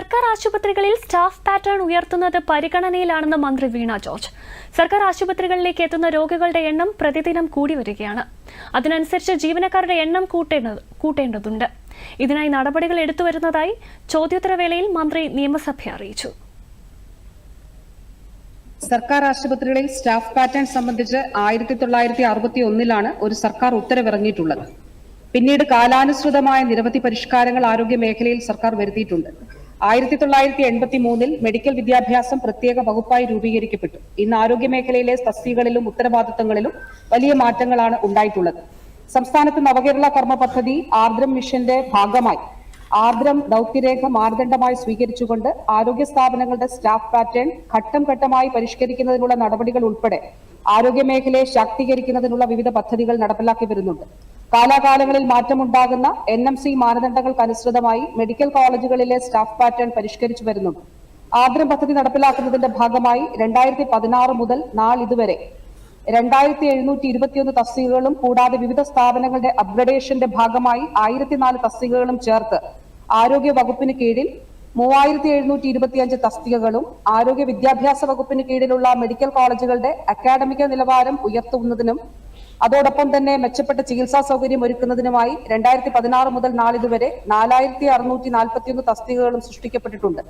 സർക്കാർ ആശുപത്രികളിൽ staff pattern ഉയർത്തുന്നത് പരിഗണനയിലാണെന്ന് മന്ത്രി വീണ ജോർജ്. സർക്കാർ ആശുപത്രികളിലേക്ക് എത്തുന്ന രോഗികളുടെ എണ്ണം പ്രതിദിനം കൂടി വരികയാണ്. അതിനനുസരിച്ച് ജീവനക്കാരുടെ എണ്ണം കൂട്ടേണ്ടത് കൂട്ടേണ്ടതുണ്ട്. ഇതിനായി നടപടികൾ എടുത്തു വരുന്നതായി ചോദ്യോത്തരവേളയിൽ മന്ത്രി നിയമസഭയെ അറിയിച്ചു. സർക്കാർ ആശുപത്രികളിൽ സ്റ്റാഫ് പാറ്റേൺ സംബന്ധിച്ച് ആയിരത്തി തൊള്ളായിരത്തി അറുപത്തി ഒന്നിലാണ് ഒരു സർക്കാർ ഉത്തരവിറങ്ങിയിട്ടുള്ളത്. പിന്നീട് കാലാനുസൃതമായ നിരവധി പരിഷ്കാരങ്ങൾ ആരോഗ്യ മേഖലയിൽ സർക്കാർ വരുത്തിയിട്ടുണ്ട്. ആയിരത്തി തൊള്ളായിരത്തി എൺപത്തി മൂന്നിൽ മെഡിക്കൽ വിദ്യാഭ്യാസം പ്രത്യേക വകുപ്പായി രൂപീകരിക്കപ്പെട്ടു. ഇന്ന് ആരോഗ്യ മേഖലയിലെ തസ്തികളിലും ഉത്തരവാദിത്തങ്ങളിലും വലിയ മാറ്റങ്ങളാണ് ഉണ്ടായിട്ടുള്ളത്. സംസ്ഥാനത്ത് നവകേരള കർമ്മ പദ്ധതി ആർദ്രം മിഷന്റെ ഭാഗമായി ആർദ്രം ദൗത്യരേഖ മാനദണ്ഡമായി സ്വീകരിച്ചുകൊണ്ട് ആരോഗ്യ സ്ഥാപനങ്ങളുടെ സ്റ്റാഫ് പാറ്റേൺ ഘട്ടം ഘട്ടമായി പരിഷ്കരിക്കുന്നതിനുള്ള നടപടികൾ ഉൾപ്പെടെ ആരോഗ്യ മേഖലയെ ശാക്തീകരിക്കുന്നതിനുള്ള വിവിധ പദ്ധതികൾ നടപ്പിലാക്കി വരുന്നുണ്ട്. കാലാകാലങ്ങളിൽ മാറ്റമുണ്ടാകുന്ന എൻ എം സി മാനദണ്ഡങ്ങൾക്കനുസൃതമായി മെഡിക്കൽ കോളേജുകളിലെ സ്റ്റാഫ് പാറ്റേൺ പരിഷ്കരിച്ചു വരുന്നുണ്ട് ആദ്രം പദ്ധതി നടപ്പിലാക്കുന്നതിന്റെ ഭാഗമായി രണ്ടായിരത്തി പതിനാറ് മുതൽ നാളിതുവരെ രണ്ടായിരത്തി എഴുന്നൂറ്റി ഇരുപത്തിയൊന്ന് തസ്തികകളും കൂടാതെ വിവിധ സ്ഥാപനങ്ങളുടെ അപ്ഗ്രഡേഷന്റെ ഭാഗമായി ആയിരത്തി നാല് തസ്തികകളും ചേർത്ത് ആരോഗ്യ വകുപ്പിന് കീഴിൽ മൂവായിരത്തി എഴുന്നൂറ്റി ഇരുപത്തിയഞ്ച് തസ്തികകളും ആരോഗ്യ വിദ്യാഭ്യാസ വകുപ്പിന് കീഴിലുള്ള മെഡിക്കൽ കോളേജുകളുടെ അക്കാഡമിക നിലവാരം ഉയർത്തുന്നതിനും അതോടൊപ്പം തന്നെ മെച്ചപ്പെട്ട ചികിത്സാ സൗകര്യം ഒരുക്കുന്നതിനുമായി രണ്ടായിരത്തി പതിനാറ് മുതൽ നാളിതുവരെ നാലായിരത്തി അറുന്നൂറ്റി നാൽപ്പത്തിയൊന്ന് തസ്തികകളും സൃഷ്ടിക്കപ്പെട്ടിട്ടുണ്ട്.